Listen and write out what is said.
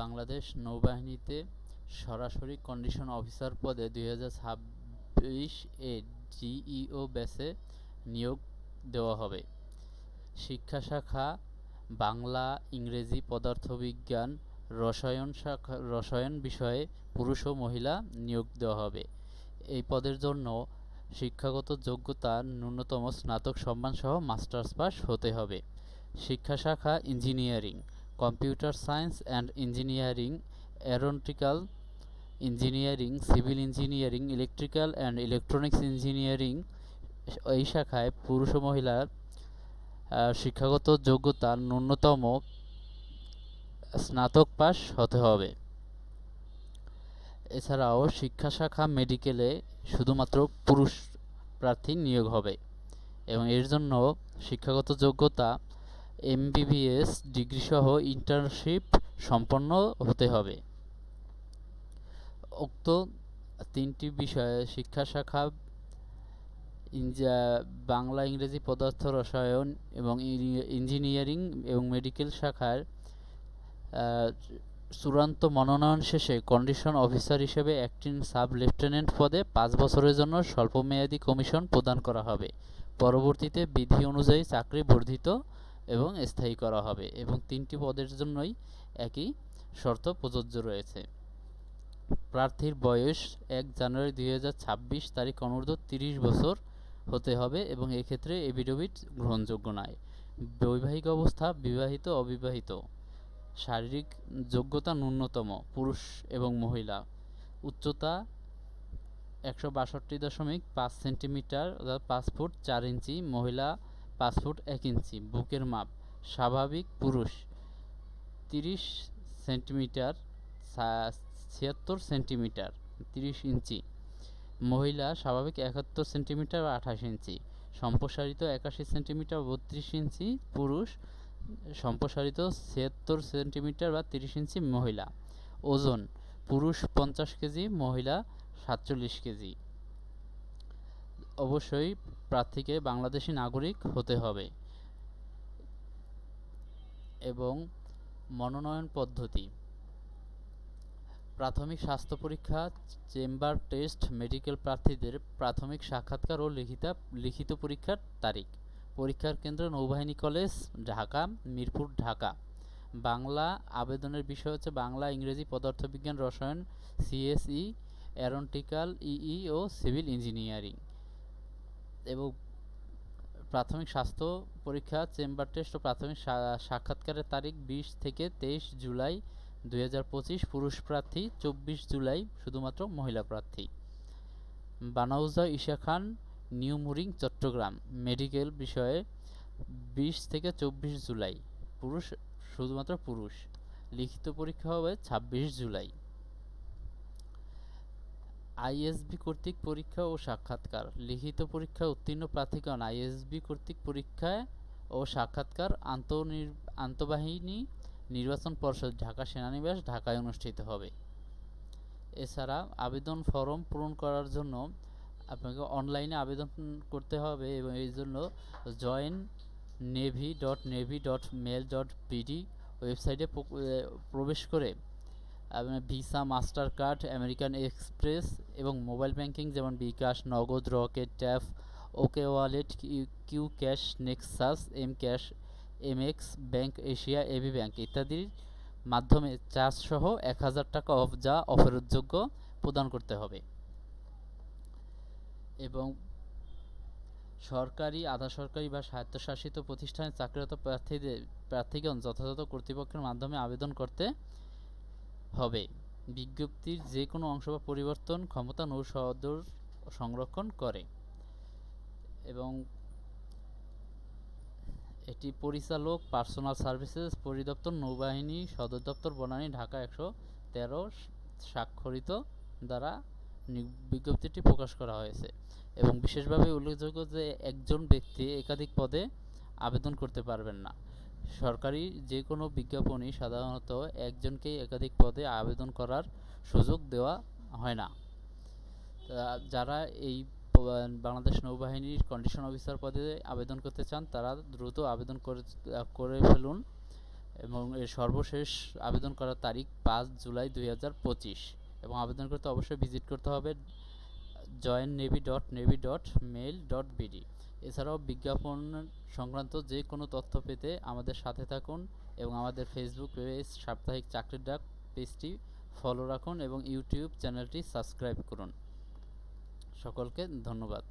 বাংলাদেশ নৌবাহিনীতে সরাসরি condition officer পদে দুই হাজার ছাব্বিশ এ জিইও ব্যাচে নিয়োগ দেওয়া হবে। শিক্ষা শাখা, বাংলা, ইংরেজি পদার্থবিজ্ঞান, রসায়ন শাখা, রসায়ন বিষয়ে পুরুষ ও মহিলা নিয়োগ দেওয়া হবে। এই পদের জন্য শিক্ষাগত যোগ্যতা ন্যূনতম স্নাতক সম্মানসহ মাস্টার্স পাস হতে হবে। শিক্ষা শাখা engineering. Computer science and engineering aeronautical engineering, civil engineering, electrical and electronics engineering এই শাখায় পুরুষ ও মহিলার শিক্ষাগত যোগ্যতা ন্যূনতম স্নাতক পাস হতে হবে। এছাড়াও শিক্ষা শাখা মেডিকেলে শুধুমাত্র পুরুষ প্রার্থী নিয়োগ হবে এবং এর জন্য শিক্ষাগত যোগ্যতা এমবিবিএস ডিগ্রি সহ ইন্টার্নশিপ সম্পন্ন হতে হবে। উক্ত তিনটি বিষয়ে শিক্ষা শাখা বাংলা ইংরেজি পদার্থ রসায়ন এবং ইঞ্জিনিয়ারিং এবং মেডিকেল শাখার চূড়ান্ত মনোনয়ন শেষে কন্ডিশন অফিসার হিসেবে অ্যাক্টিং সাব লেফটেন্যান্ট পদে পাঁচ বছরের জন্য স্বল্পমেয়াদী কমিশন প্রদান করা হবে। পরবর্তীতে বিধি অনুযায়ী চাকরি বর্ধিত এবং স্থায়ী করা হবে এবং তিনটি পদের জন্যই একই শর্ত প্রযোজ্য রয়েছে। প্রার্থীর বয়স এক জানুয়ারি দুই হাজার ছাব্বিশ তারিখ অনূর্ধ্ব তিরিশ বছর হতে হবে এবং এক্ষেত্রে এভিডেভিট গ্রহণযোগ্য নয়। বৈবাহিক অবস্থা বিবাহিত, অবিবাহিত। শারীরিক যোগ্যতা ন্যূনতম, পুরুষ এবং মহিলা। উচ্চতা একশো বাষট্টি দশমিক পাঁচ সেন্টিমিটার অর্থাৎ পাঁচ ফুট চার ইঞ্চি, মহিলা পাঁচ ফুট এক ইঞ্চি, বুকের মাপ, স্বাভাবিক পুরুষ তিরিশ সেন্টিমিটার ছিয়াত্তর সেন্টিমিটার, তিরিশ ইঞ্চি, মহিলা স্বাভাবিক একাত্তর সেন্টিমিটার বা আঠাশ ইঞ্চি, সম্প্রসারিত একাশি সেন্টিমিটার বত্রিশ ইঞ্চি, পুরুষ সম্প্রসারিত ছিয়াত্তর সেন্টিমিটার বা তিরিশ ইঞ্চি, মহিলা, ওজন পুরুষ পঞ্চাশ কেজি, মহিলা সাতচল্লিশ কেজি। অবশ্যই প্রার্থীকে বাংলাদেশি নাগরিক হতে হবে এবং মনোনয়ন পদ্ধতি। প্রাথমিক স্বাস্থ্য পরীক্ষা, চেম্বার টেস্ট, মেডিকেল প্রার্থীদের প্রাথমিক সাক্ষাৎকার ও লিখিত লিখিত পরীক্ষার তারিখ। পরীক্ষার কেন্দ্র নৌবাহিনী কলেজ, ঢাকা, মিরপুর, ঢাকা। বাংলা আবেদনের বিষয় হচ্ছে বাংলা, ইংরেজি পদার্থবিজ্ঞান, রসায়ন, সিএসই অ্যারোনটিক্যাল ইই ও সিভিল ইঞ্জিনিয়ারিং। এবং প্রাথমিক স্বাস্থ্য পরীক্ষা, চেম্বার টেস্ট ও প্রাথমিক সাক্ষাৎকারের তারিখ বিশ থেকে তেইশ জুলাই দুই হাজার পঁচিশ, পুরুষ প্রার্থী চব্বিশ জুলাই শুধুমাত্র মহিলা প্রার্থী। বানাউজা Isa Khan, new mooring, Chattogram. Medical বিষয়ে বিশ থেকে চব্বিশ জুলাই, পুরুষ, শুধুমাত্র পুরুষ। লিখিত পরীক্ষা হবে ছাব্বিশ জুলাই। আইএসবি কর্তৃক পরীক্ষা ও সাক্ষাৎকার। লিখিত পরীক্ষা উত্তীর্ণ প্রার্থীগণ আইএসবি কর্তৃক পরীক্ষায় ও সাক্ষাৎকার আন্তনির, আন্তঃবাহিনী নির্বাচন পর্ষদ ঢাকা সেনানিবাস ঢাকায় অনুষ্ঠিত হবে। এছাড়া আবেদন ফরম পূরণ করার জন্য আপনাকে অনলাইনে আবেদন করতে হবে এবং এই জন্য join navy dot navy dot mail dot BD ওয়েবসাইটে প্রবেশ করে Visa Master card American Express এবং মোবাইল ব্যাংকিং যেমন bKash, Nagad, Rocket, Tap, OK Wallet, Q Cash, Nexus, M Cash, MX, Bank Asia, AB Bank ইত্যাদির মাধ্যমে charge সহ এক হাজার টাকা অফ যা অফেরতযোগ্য প্রদান করতে হবে। এবং সরকারি, আধা সরকারি বা স্বায়ত্তশাসিত প্রতিষ্ঠানে চাকরিরত প্রার্থীদের, প্রার্থীগণ যথাযথ কর্তৃপক্ষের মাধ্যমে আবেদন করতে হবে। বিজ্ঞপ্তির যে কোনো অংশ বা পরিবর্তন ক্ষমতা নৌ সদর সংরক্ষণ করে এবং এটি পরিচালক পার্সোনাল সার্ভিসেস পরিদপ্তর, নৌবাহিনী, সদর দপ্তর, বনানী, ঢাকা একশো তেরো স্বাক্ষরিত দ্বারা বিজ্ঞপ্তিটি প্রকাশ করা হয়েছে এবং বিশেষভাবে উল্লেখযোগ্য যে একজন ব্যক্তি একাধিক পদে আবেদন করতে পারবেন না। সরকারি যে কোনো বিজ্ঞাপনই সাধারণত একজনকেই একাধিক পদে আবেদন করার সুযোগ দেওয়া হয় না। যারা এই বাংলাদেশ নৌবাহিনীর কন্ডিশন অফিসার পদে আবেদন করতে চান, তারা দ্রুত আবেদন করে করে ফেলুন এবং এর সর্বশেষ আবেদন করার তারিখ পাঁচ জুলাই দুই হাজার পঁচিশ এবং আবেদন করতে অবশ্যই ভিজিট করতে হবে join navy dot navy dot mail dot BD. এছাড়াও বিজ্ঞাপন সংক্রান্ত যে কোনো তথ্য পেতে আমাদের সাথে থাকুন এবং আমাদের ফেসবুক পেজ, সাপ্তাহিক চাকরির ডাক পেজটি ফলো রাখুন এবং ইউটিউব চ্যানেলটি সাবস্ক্রাইব করুন। সকলকে ধন্যবাদ।